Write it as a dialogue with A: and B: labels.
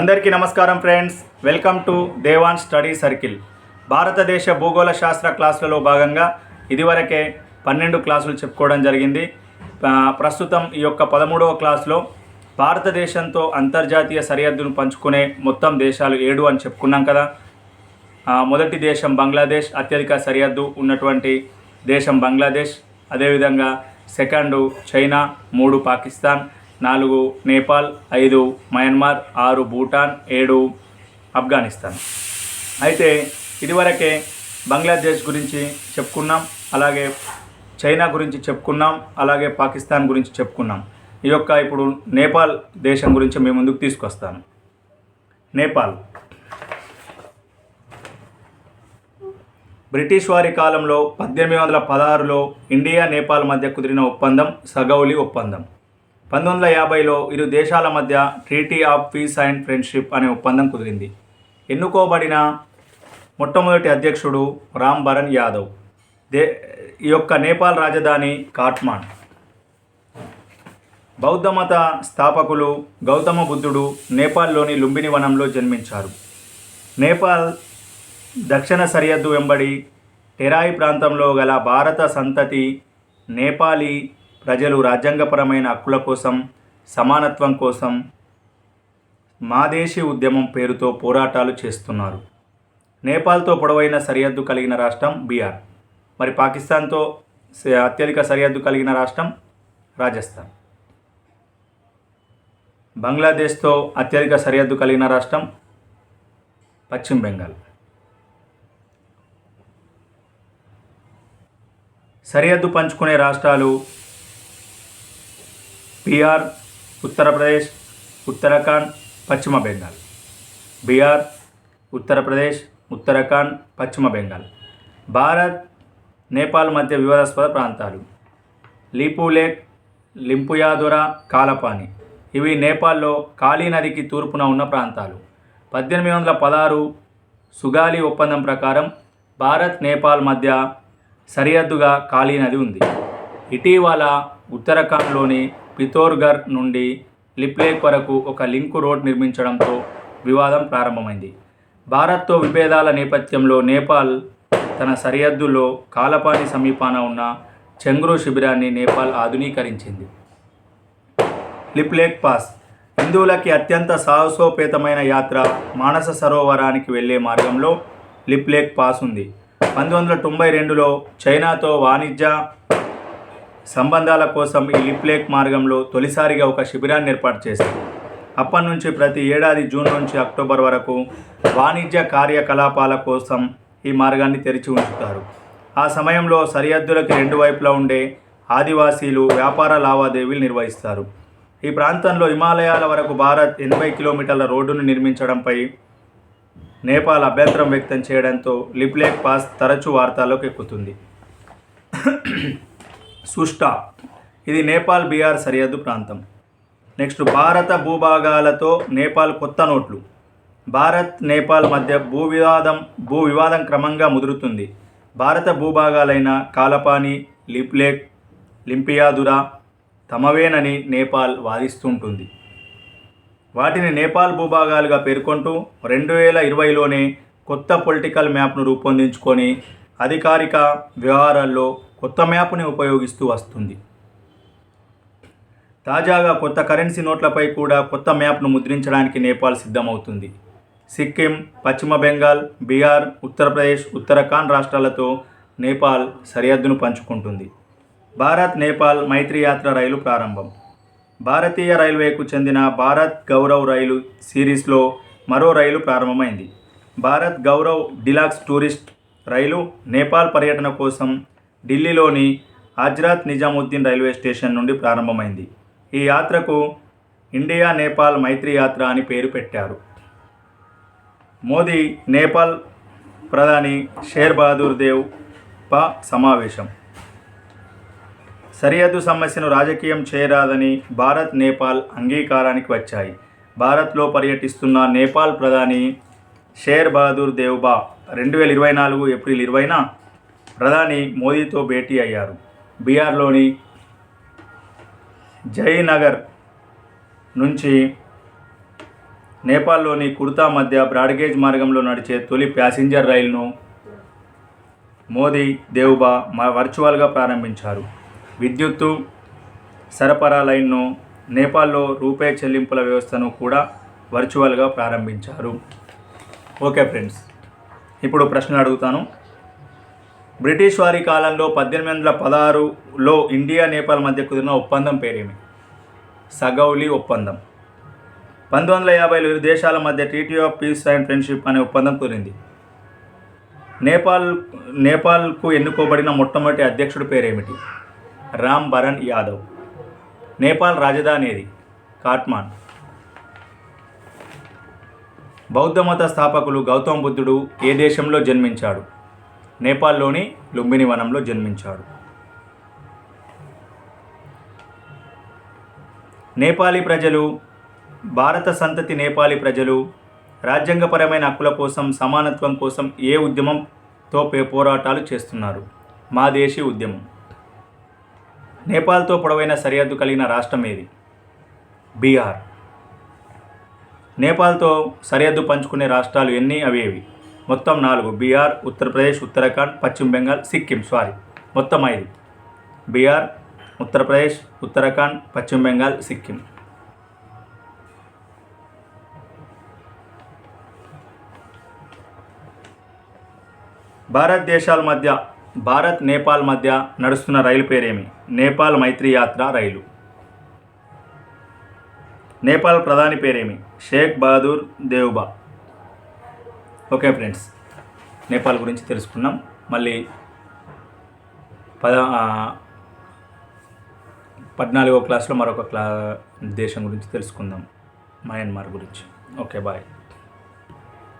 A: అందరికీ నమస్కారం friends. Welcome to Devan study circle. భారతదేశ భూగోళ శాస్త్ర క్లాసులలో భాగంగా ఇదివరకే పన్నెండు క్లాసులు చెప్పుకోవడం జరిగింది. ప్రస్తుతం ఈ యొక్క పదమూడవ క్లాస్లో భారతదేశంతో అంతర్జాతీయ సరిహద్దును పంచుకునే మొత్తం దేశాలు ఏడు అని చెప్పుకున్నాం కదా. మొదటి దేశం బంగ్లాదేశ్ అత్యధిక సరిహద్దు ఉన్నటువంటి దేశం బంగ్లాదేశ్ అదేవిధంగా సెకండు చైనా మూడు పాకిస్తాన్. నాలుగు నేపాల్ ఐదు మయన్మార్ ఆరు భూటాన్ ఏడు ఆఫ్ఘనిస్తాన్. అయితే ఇదివరకే బంగ్లాదేశ్ గురించి చెప్పుకున్నాం అలాగే చైనా గురించి చెప్పుకున్నాం అలాగే పాకిస్తాన్ గురించి చెప్పుకున్నాం. ఈ యొక్క ఇప్పుడు నేపాల్ దేశం గురించి మీ ముందుకు తీసుకొస్తాను. నేపాల్. బ్రిటిష్ వారి కాలంలో పద్దెనిమిది వందల పదహారులో ఇండియా నేపాల్ మధ్య కుదిరిన ఒప్పందం సగౌలి ఒప్పందం. పంతొమ్మిది వందల యాభైలో ఇరు దేశాల మధ్య treaty of peace and friendship అనే ఒప్పందం కుదిరింది. ఎన్నుకోబడిన మొట్టమొదటి అధ్యక్షుడు రామ్ భరణ్ యాదవ్ దే ఈ యొక్క నేపాల్ రాజధాని కాట్మాండ్ బౌద్ధ మత స్థాపకులు గౌతమ బుద్ధుడు నేపాల్లోని లుంబిని వనంలో జన్మించారు. నేపాల్ దక్షిణ సరిహద్దు వెంబడి టెరాయి ప్రాంతంలో గల భారత సంతతి నేపాలీ ప్రజలు రాజ్యాంగపరమైన హక్కుల కోసం సమానత్వం కోసం మాదేశీ ఉద్యమం పేరుతో పోరాటాలు చేస్తున్నారు. నేపాల్తో పొడవైన సరిహద్దు కలిగిన రాష్ట్రం బీహార్. మరి పాకిస్తాన్తో అత్యధిక సరిహద్దు కలిగిన రాష్ట్రం రాజస్థాన్. బంగ్లాదేశ్తో అత్యధిక సరిహద్దు కలిగిన రాష్ట్రం పశ్చిమ బెంగాల్. సరిహద్దు పంచుకునే రాష్ట్రాలు బీహార్ ఉత్తరప్రదేశ్ ఉత్తరాఖండ్ పశ్చిమ బెంగాల్. బీహార్ ఉత్తరప్రదేశ్ ఉత్తరాఖండ్ పశ్చిమ బెంగాల్. భారత్ నేపాల్ మధ్య వివాదాస్పద ప్రాంతాలు. లీపులేక్ లింపుయాదొర కాలపాని. ఇవి నేపాల్లో కాళీ నదికి తూర్పున ఉన్న ప్రాంతాలు. పద్దెనిమిది వందల పదహారు సుగాలి ఒప్పందం ప్రకారం భారత్ నేపాల్ మధ్య సరిహద్దుగా కాళీ నది ఉంది. ఇటీవల ఉత్తరాఖండ్లోని పితోర్ఘర్ నుండి లిప్లేక్ వరకు ఒక లింకు రోడ్ నిర్మించడంతో వివాదం ప్రారంభమైంది. భారత్తో విభేదాల నేపథ్యంలో నేపాల్ తన సరిహద్దులో కాలపాని సమీపాన ఉన్న చెంగ్రూ శిబిరాన్ని నేపాల్ ఆధునీకరించింది. లిప్లేక్ పాస్ హిందువులకి అత్యంత సాహసోపేతమైన యాత్ర మానస సరోవరానికి వెళ్ళే మార్గంలో లిప్లేక్ పాస్ ఉంది. పంతొమ్మిది వందల తొంభై రెండులో చైనాతో వాణిజ్య సంబంధాల కోసం ఈ లిప్లేక్ మార్గంలో తొలిసారిగా ఒక శిబిరాన్ని ఏర్పాటు చేశారు. అప్పటి నుంచి ప్రతి ఏడాది జూన్ నుంచి అక్టోబర్ వరకు వాణిజ్య కార్యకలాపాల కోసం ఈ మార్గాన్ని తెరిచి ఉంచుతారు. ఆ సమయంలో సరిహద్దులకి రెండు వైపులా ఉండే ఆదివాసీలు వ్యాపార లావాదేవీలు నిర్వహిస్తారు. ఈ ప్రాంతంలో హిమాలయాల వరకు భారత్ ఎనభై కిలోమీటర్ల రోడ్డును నిర్మించడంపై నేపాల్ అభ్యంతరం వ్యక్తం చేయడంతో లిప్లేక్ పాస్ తరచూ వార్తల్లోకి ఎక్కుతుంది. సుష్టా. ఇది నేపాల్ బీహార్ సరిహద్దు ప్రాంతం. నెక్స్ట్ భారత భూభాగాలతో నేపాల్ కొత్త నోట్లు. భారత్ నేపాల్ మధ్య భూ వివాదం భూ వివాదం క్రమంగా ముదురుతుంది. భారత భూభాగాలైన కాలపాని లిప్లేక్ లింపియాదురా తమవేనని నేపాల్ వాదిస్తుంటుంది. వాటిని నేపాల్ భూభాగాలుగా పేర్కొంటూ రెండు వేల ఇరవైలోనే కొత్త పొలిటికల్ మ్యాప్ను రూపొందించుకొని అధికారిక వ్యవహారాల్లో కొత్త మ్యాప్ని ఉపయోగిస్తూ వస్తుంది. తాజాగా కొత్త కరెన్సీ నోట్లపై కూడా కొత్త మ్యాప్ను ముద్రించడానికి నేపాల్ సిద్ధమవుతుంది. సిక్కిం పశ్చిమ బెంగాల్ బీహార్ ఉత్తరప్రదేశ్ ఉత్తరాఖండ్ రాష్ట్రాలతో నేపాల్ సరిహద్దును పంచుకుంటుంది. భారత్ నేపాల్ మైత్రి యాత్ర రైలు ప్రారంభం. భారతీయ రైల్వేకు చెందిన భారత్ గౌరవ్ రైలు సిరీస్లో మరో రైలు ప్రారంభమైంది. భారత్ గౌరవ్ డిలాక్స్ టూరిస్ట్ రైలు నేపాల్ పర్యటన కోసం ఢిల్లీలోని హజ్రత్ నిజాముద్దీన్ రైల్వే స్టేషన్ నుండి ప్రారంభమైంది. ఈ యాత్రకు ఇండియా నేపాల్ మైత్రి యాత్ర అని పేరు పెట్టారు. మోదీ నేపాల్ ప్రధాని షేర్ బహదూర్ దేవ్ పా సమావేశం. సరిహద్దు సమస్యను రాజకీయం చేయరాదని భారత్ నేపాల్ అంగీకారానికి వచ్చాయి. భారత్లో పర్యటిస్తున్న నేపాల్ ప్రధాని షేర్ బహదూర్ దేవ్బా రెండు వేల ఇరవై నాలుగు ఏప్రిల్ ఇరవైన ప్రధాని మోదీతో భేటీ అయ్యారు. బీహార్లోని జయనగర్ నుంచి నేపాల్లోని కుర్తా మధ్య బ్రాడ్గేజ్ మార్గంలో నడిచే తొలి ప్యాసింజర్ రైలును మోదీ దేవుబా మా వర్చువల్గా ప్రారంభించారు. విద్యుత్తు సరఫరా లైన్ను నేపాల్లో రూపే చెల్లింపుల వ్యవస్థను కూడా వర్చువల్గా ప్రారంభించారు. ఓకే ఫ్రెండ్స్ ఇప్పుడు ప్రశ్నలు అడుగుతాను. బ్రిటిష్ వారి కాలంలో పద్దెనిమిది వందల పదహారులో ఇండియా నేపాల్ మధ్య కుదిరిన ఒప్పందం పేరేమి? సగౌలి ఒప్పందం. పంతొమ్మిది వందల యాభైలో ఇరు దేశాల మధ్య treaty of peace and friendship అనే ఒప్పందం కుదిరింది. నేపాల్ నేపాల్కు ఎన్నుకోబడిన మొట్టమొదటి అధ్యక్షుడి పేరేమిటి? రామ్ భరణ్ యాదవ్. నేపాల్ రాజధాని ఏది? కాట్మాన్ బౌద్ధ మత స్థాపకులు గౌతమ బుద్ధుడు ఏ దేశంలో జన్మించాడు? నేపాల్లోని లుంబిని వనంలో జన్మించాడు. నేపాలీ ప్రజలు భారత సంతతి నేపాలీ ప్రజలు రాజ్యాంగపరమైన హక్కుల కోసం సమానత్వం కోసం ఏ ఉద్యమంతో పే- పోరాటాలు చేస్తున్నారు? మా దేశీ ఉద్యమం. నేపాల్తో పొడవైన సరిహద్దు కలిగిన రాష్ట్రం ఏది? బీహార్. నేపాల్తో సరిహద్దు పంచుకునే రాష్ట్రాలు ఎన్ని? అవేవి మొత్తం నాలుగు బీహార్ ఉత్తరప్రదేశ్ ఉత్తరాఖండ్ పశ్చిమ బెంగాల్ సిక్కిం సారీ మొత్తం ఐదు. బీహార్ ఉత్తరప్రదేశ్ ఉత్తరాఖండ్ పశ్చిమ బెంగాల్ సిక్కిం. భారతదేశాల మధ్య భారత్ నేపాల్ మధ్య నడుస్తున్న రైలు పేరేమి? నేపాల్ మైత్రి యాత్ర రైలు. నేపాల్ ప్రధాని పేరేమి? షేక్ బహదూర్ దేవ్బా. ఓకే ఫ్రెండ్స్ నేపాల్ గురించి తెలుసుకున్నాం మళ్ళీ పద పద్నాలుగో క్లాస్లో మరొక క్లా దేశం గురించి తెలుసుకుందాం. మయన్మార్ గురించి. Okay bye.